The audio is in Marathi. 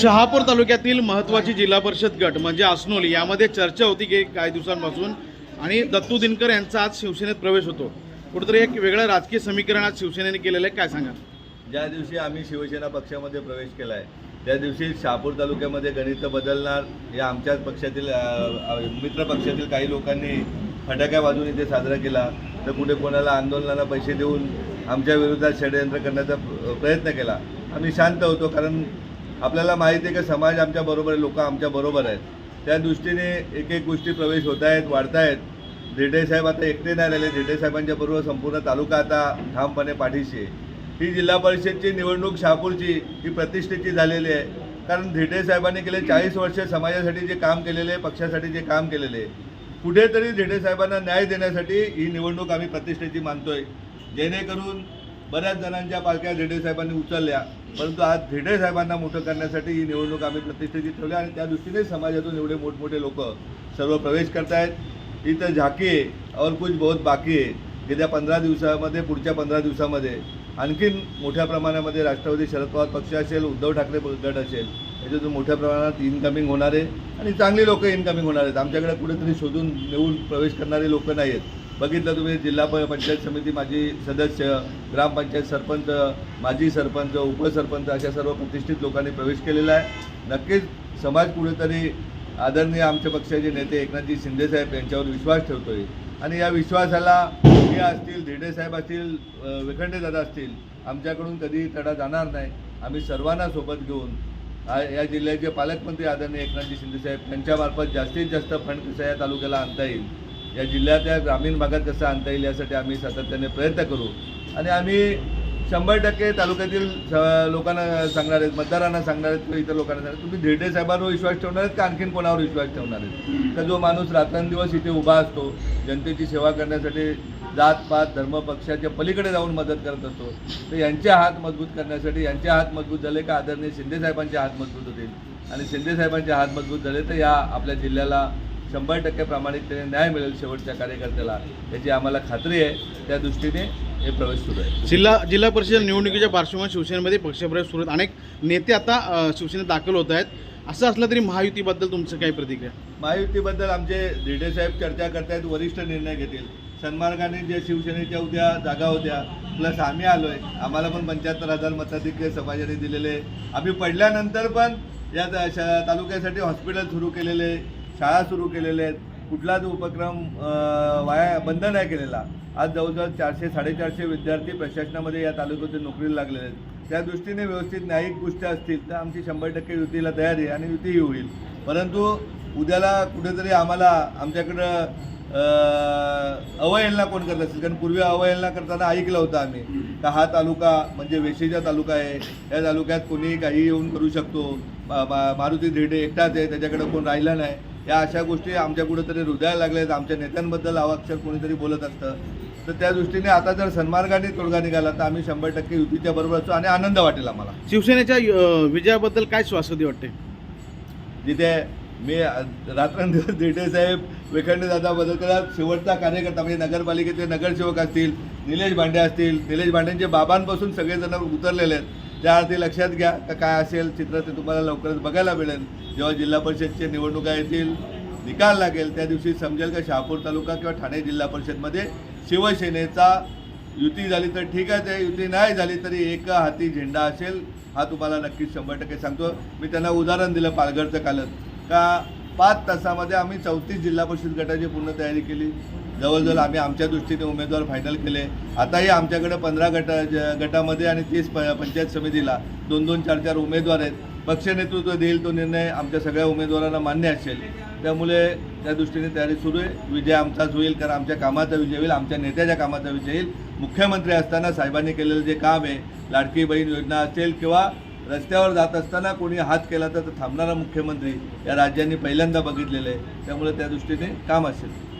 शहापूर तालुक्यातील महत्त्वाची जिल्हा परिषद गट म्हणजे असनोली यामध्ये चर्चा होती की काही दिवसांपासून आणि दत्तू दिनकर यांचा आज शिवसेनेत प्रवेश होतो. कुठेतरी एक वेगळं राजकीय समीकरण आज शिवसेनेने केलेलं आहे काय सांगा ज्या दिवशी आम्ही शिवसेना पक्षामध्ये प्रवेश केला आहे त्या दिवशी शहापूर तालुक्यामध्ये गणित बदलणार या आमच्याच पक्षातील मित्र पक्षातील काही लोकांनी फटाक्या वाजून इथे साजरा केला तर कुठे कोणाला आंदोलनाला पैसे देऊन आमच्या विरोधात षडयंत्र करण्याचा प्रयत्न केला. आम्ही शांत होतो कारण आपल्याला माहिती आहे की समाज आमच्या बरोबर आहे लोक आमच्या बरोबर आहेत. त्या दृष्टीने एक एक गोष्टी प्रवेश होत आहेत वाढत आहेत धिडे साहेब आता एकटे नाही राहिले. धिडे साहेबांच्या बरोबर संपूर्ण तालुका आता ठामपणे पाठीशी आहे. ही जिल्हा परिषदची निवडणूक शहापूरची ही प्रतिष्ठेची झालेली आहे. कारण धिडे साहेबांनी गेले चाळीस वर्ष समाजासाठी जे काम केलेले आहे पक्षासाठी जे काम केलेले आहे. कुठेतरी धिडे साहेबांना न्याय देण्यासाठी ही निवडणूक आम्ही प्रतिष्ठेची मानतोय. जेणेकरून बऱ्याच जणांच्या पालख्या धिडे साहेबांनी उचलल्या. परंतु आज भिडे साहेबांना मोठं करण्यासाठी ही निवडणूक आम्ही प्रतिष्ठेची ठेवली आणि त्या दृष्टीने समाजातून एवढे मोठमोठे लोक सर्व प्रवेश करतायत. इथं झाकी आहे और कुछ बहुत बाकी आहे. गेल्या पंधरा दिवसामध्ये पुढच्या पंधरा दिवसामध्ये आणखीन मोठ्या प्रमाणामध्ये राष्ट्रवादी शरद पवार पक्ष असेल उद्धव ठाकरे गट असेल याच्यातून मोठ्या प्रमाणात इनकमिंग होणार आहे. आणि चांगली लोक इनकमिंग होणार आहेत. आमच्याकडे कुठेतरी शोधून नेऊन प्रवेश करणारे लोक नाही आहेत बघितलं तुम्ही जिल्हा प पंचायत समिती माजी सदस्य ग्रामपंचायत सरपंच माजी सरपंच उपसरपंच अशा सर्व प्रतिष्ठित लोकांनी प्रवेश केलेला आहे. नक्कीच समाज कुठेतरी आदरणीय आमच्या पक्षाचे नेते एकनाथजी शिंदेसाहेब यांच्यावर विश्वास ठेवतोय. आणि या विश्वासाला हे असतील धिडेसाहेब असतील विखंडेदादा असतील आमच्याकडून कधी तडा जाणार नाही. आम्ही सर्वांना सोबत घेऊन या जिल्ह्याचे पालकमंत्री आदरणीय एकनाथजी शिंदेसाहेब यांच्यामार्फत जास्तीत जास्त फंड कसं या तालुक्याला आणता येईल. या जिल्ह्याच्या ग्रामीण भागात कसं आणता येईल यासाठी आम्ही सातत्याने प्रयत्न करू. आणि आम्ही शंभर टक्के तालुक्यातील स- लोकांना सांगणार आहेत मतदारांना सांगणार आहेत किंवा इतर लोकांना सांगणार तुम्ही धेडे साहेबांवर विश्वास ठेवणार आहेत का आणखीन कोणावर विश्वास ठेवणार आहेत? का जो माणूस रात्रंदिवस इथे उभा असतो जनतेची सेवा करण्यासाठी जात पात धर्म पक्षाच्या पलीकडे जाऊन मदत करत असतो तर यांचे हात मजबूत करण्यासाठी यांचे हात मजबूत झाले का आदरणीय शिंदेसाहेबांचे हात मजबूत होतील? आणि शिंदेसाहेबांचे हात मजबूत झाले तर या आपल्या जिल्ह्याला शंभर टक्के प्रामाणिकतेने न्याय मिळेल शेवटच्या कार्यकर्त्याला याची आम्हाला खात्री आहे. त्या दृष्टीने हे प्रवेश सुरू आहे. जिल्हा जिल्हा परिषद निवडणुकीच्या पार्श्वभूमीवर शिवसेनेमध्ये पक्षप्रवेश सुरू आहेत. अनेक नेते आता शिवसेनेत दाखल होत आहेत. असं असलं तरी महायुतीबद्दल तुमचं काय प्रतिक्रिया? महायुतीबद्दल आमचे धिडे साहेब चर्चा करतायत वरिष्ठ निर्णय घेतील. सन्मार्गाने जे शिवसेनेच्या उद्या जागा होत्या प्लस आम्ही आलोय. आम्हाला पण पंच्याहत्तर हजार मताधिक्य समाजाने दिलेले आम्ही पडल्यानंतर पण या तालुक्यासाठी हॉस्पिटल सुरू केलेले शाळा सुरू केलेल्या आहेत. कुठलाच उपक्रम वाया बंद नाही केलेला. आज जवळजवळ चारशे साडेचारशे विद्यार्थी प्रशासनामध्ये या तालुक्यातील नोकरीला लागलेले आहेत. त्या दृष्टीने व्यवस्थित न्यायिक गोष्टी असतील तर आमची शंभर टक्के युतीला तयारी आहे आणि युतीही होईल. परंतु उद्याला कुठेतरी आम्हाला आमच्याकडं अवहेलना कोण करत असेल? कारण पूर्वी अवहेलना करताना ऐकलं होतं आम्ही का हा तालुका म्हणजे वेशीचा तालुका आहे. या तालुक्यात कोणी काही येऊन करू शकतो. मा- मारुती धिरडे एकटाच आहे. त्याच्याकडे कोण राहिला नाही. या अशा गोष्टी आमच्या कुठेतरी हृदयाला लागल्या आहेत आमच्या नेत्यांबद्दल अवाक्षर कोणीतरी बोलत असतं. तर त्या दृष्टीने आता जर सन्मार्गाने तोडगा निघाला तर आम्ही शंभर टक्के युतीच्या बरोबर असतो आणि आनंद वाटेल आम्हाला. शिवसेनेच्या विजयाबद्दल काय श्वासवती वाटते जिथे मी रात्रंदिवस धिटे साहेब वेखंडे दादा बदलकरात शेवटचा कार्यकर्ता म्हणजे नगरपालिकेचे नगरसेवक असतील निलेश भांडे असतील निलेश भांडेंचे बाबांपासून सगळेजण उतरलेले आहेत. त्या अर्थी लक्षात घ्या का काय असेल चित्र ते तुम्हाला लवकरच बघायला मिळेल. जेव्हा जिल्हा परिषदच्या निवडणुका येतील निकाल लागेल त्या दिवशी समजेल का शहापूर तालुका किंवा ठाणे जिल्हा परिषदमध्ये शिवसेनेचा युती झाली तर ठीक आहे ते युती नाही झाली तरी एक हाती झेंडा असेल हा तुम्हाला नक्कीच शंभर टक्के सांगतो. मी त्यांना उदाहरण दिलं पालघरचं कालच. का पाच तासामध्ये आम्ही चौतीस जिल्हा परिषद गटाची पूर्ण तयारी केली. जवळजवळ आम्ही आमच्या दृष्टीने उमेदवार फायनल केले. आताही आमच्याकडे पंधरा गटा ज- गटामध्ये आणि तीस प पंचायत समितीला दोन दोन चार चार उमेदवार आहेत. पक्ष नेतृत्व देईल तो निर्णय आमच्या सगळ्या उमेदवारांना मान्य असेल. त्यामुळे त्या दृष्टीने तयारी सुरू आहे. विजय आमचाच होईल कारण आमच्या कामाचा विजय होईल आमच्या नेत्याच्या कामाचा विजय येईल मुख्यमंत्री असताना साहेबांनी केलेलं जे काम आहे लाडकी बहीण योजना असेल किंवा रस्त्यावर जात असताना कोणी हात केला तर थांबणारा मुख्यमंत्री या राज्यांनी पहिल्यांदा बघितलेलं आहे. त्यामुळे त्या दृष्टीने काम असेल.